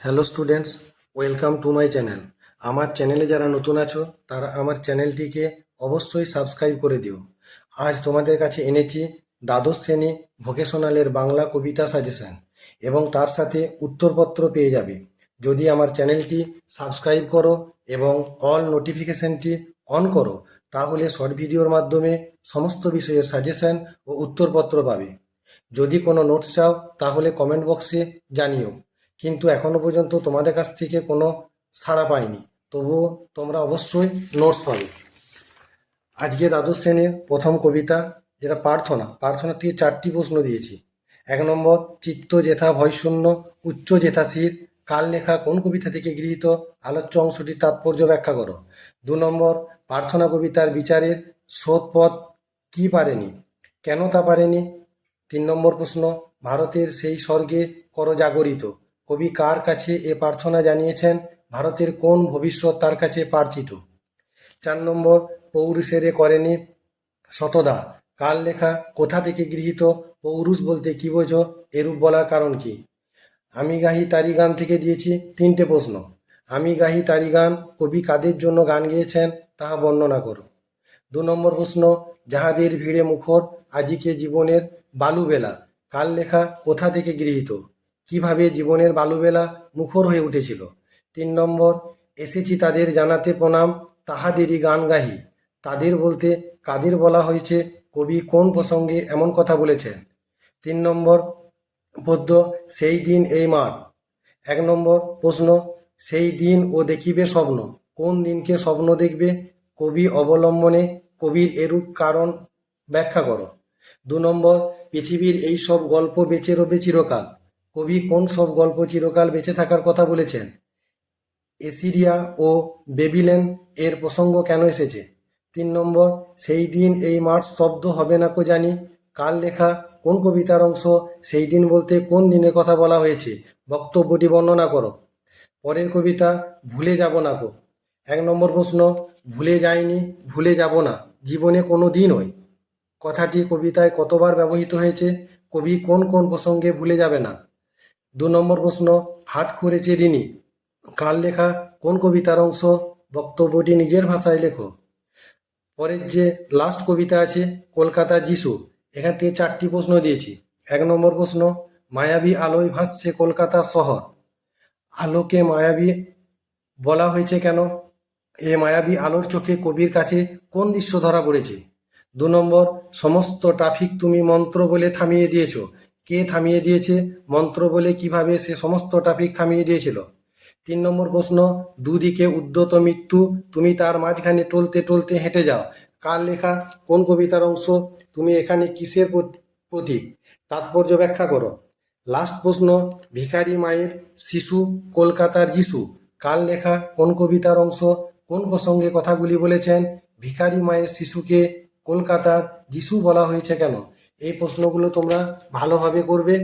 Hello students, welcome to my channel. আমার চ্যানেলে যারা নতুন আছো, তারা আমার চ্যানেলটিকে অবশ্যই সাবস্ক্রাইব করে দিও। আজ তোমাদের কাছে এনেছি দ্বাদশ শ্রেণি ভোকেশনালের বাংলা কবিতা সাজেশন এবং তার সাথে উত্তরপত্র পেয়ে যাবে। যদি আমার চ্যানেলটি সাবস্ক্রাইব করো এবং অল নোটিফিকেশনটি অন করো, তাহলে শর্ট ভিডিওর মাধ্যমে সমস্ত বিষয়ের সাজেশন ও উত্তরপত্র পাবে। যদি কোনো নোটস চাও, তাহলে কমেন্ট বক্সে জানিও। কিন্তু এখনও পর্যন্ত তোমাদের কাছ থেকে কোনো সাড়া পাইনি। তবুও তোমরা অবশ্যই নোটস পাবে। আজকে দ্বাদশ শ্রেণির প্রথম কবিতা যেটা প্রার্থনা প্রার্থনা থেকে চারটি প্রশ্ন দিয়েছি। এক নম্বর, চিত্ত জেথা ভয়শূন্য, উচ্চ জেথাশীর কাল লেখা কোন কবিতা থেকে গৃহীত, আলোচ্য অংশটির তাৎপর্য ব্যাখ্যা করো। দু নম্বর, প্রার্থনা কবিতার বিচারের স্রোতপথ কি পারেনি? কেন তা পারেনি? তিন নম্বর প্রশ্ন, ভারতের সেই স্বর্গে কর জাগরিত কবি কার কাছে এ প্রার্থনা জানিয়েছেন? ভারতের কোন ভবিষ্যৎ তার কাছে প্রার্থিত? চার নম্বর, পৌরুষেরে করেনি শতদা কার লেখা? কোথা থেকে গৃহীত? পৌরুষ বলতে কি বোঝো? এরূপ বলার কারণ কি? আমি গাহি তারি গান থেকে দিয়েছি তিনটে প্রশ্ন। আমি গাহি তারি গান, কবি কাদের জন্য গান গেয়েছেন তাহা বর্ণনা করো। দু নম্বর প্রশ্ন, যাহাদের ভিড়ে মুখর আজিকে জীবনের বালুবেলা। কাল লেখা? কোথা থেকে গৃহীত? কীভাবে জীবনের বালুবেলা মুখর হয়ে উঠেছিল। তিন নম্বর, এসেছি তাদের জানাতে প্রণাম, তাহাদেরই গান গাহি। তাদের বলতে কাদের বলা হয়েছে, কবি কোন প্রসঙ্গে এমন কথা বলেছেন? তিন নম্বর পদ্য সেই দিন এই মাঠ। এক নম্বর প্রশ্ন, সেই দিন ও দেখিবে স্বপ্ন, কোন দিনকে স্বপ্ন দেখবে? কবি অবলম্বনে, কবির এরূপ কারণ ব্যাখ্যা করো। দু নম্বর, পৃথিবীর এই সব গল্প বেঁচে রবে চিরকাল। কবি কোন সব গল্প চিরকাল বেঁচে থাকার কথা বলেছেন? এসিরিয়া ও বেবিলেন এর প্রসঙ্গ কেন এসেছে? তিন নম্বর, সেই দিন এই মাঠ স্তব্ধ হবে না কো জানি? কাল লেখা? কোন কবিতার অংশ? সেই দিন বলতে কোন দিনের কথা বলা হয়েছে? বক্তব্যটি বর্ণনা করো। পরের কবিতা, ভুলে যাব না কো। এক নম্বর প্রশ্ন, ভুলে যায়নি ভুলে যাব না। জীবনে কোনো দিনই কথাটি কবিতায় কতবার ব্যবহৃত হয়েছে? কবি কোন কোন প্রসঙ্গে ভুলে যাবে না? দু নম্বর প্রশ্ন, হাত করেছে ঋণী কার লেখা, কোন কবিতার অংশ, বক্তব্যটি নিজের ভাষায় লেখো। পরের যে লাস্ট কবিতা আছে কলকাতা যিশু, এখান থেকে চারটি প্রশ্ন দিয়েছি। এক নম্বর প্রশ্ন, মায়াবী আলোয় ভাসছে কলকাতা শহর। আলোকে মায়াবী বলা হয়েছে কেন? এ মায়াবী আলোর চোখে কবির কাছে কোন দৃশ্য ধরা পড়েছে? দু নম্বর, সমস্ত ট্রাফিক তুমি মন্ত্র বলে থামিয়ে দিয়েছ। কে থামিয়ে দিয়েছে, মন্ত্র বলে কীভাবে সে সমস্ত ট্রাফিক থামিয়ে দিয়েছিল? তিন নম্বর প্রশ্ন, দুদিকে উদ্যত মৃত্যু, তুমি তার মাঝখানে টলতে টলতে হেঁটে যাও। কার লেখা? কোন কবিতার অংশ? তুমি এখানে কিসের প্রতীক? তাৎপর্য ব্যাখ্যা করো। লাস্ট প্রশ্ন, ভিখারি মায়ের শিশু কলকাতার যিশু, কার লেখা? কোন কবিতার অংশ? কোন প্রসঙ্গে কথাগুলি বলেছেন? ভিখারি মায়ের শিশুকে কলকাতার যিশু বলা হয়েছে কেন? এই প্রশ্নগুলো তোমরা ভালোভাবে করবে।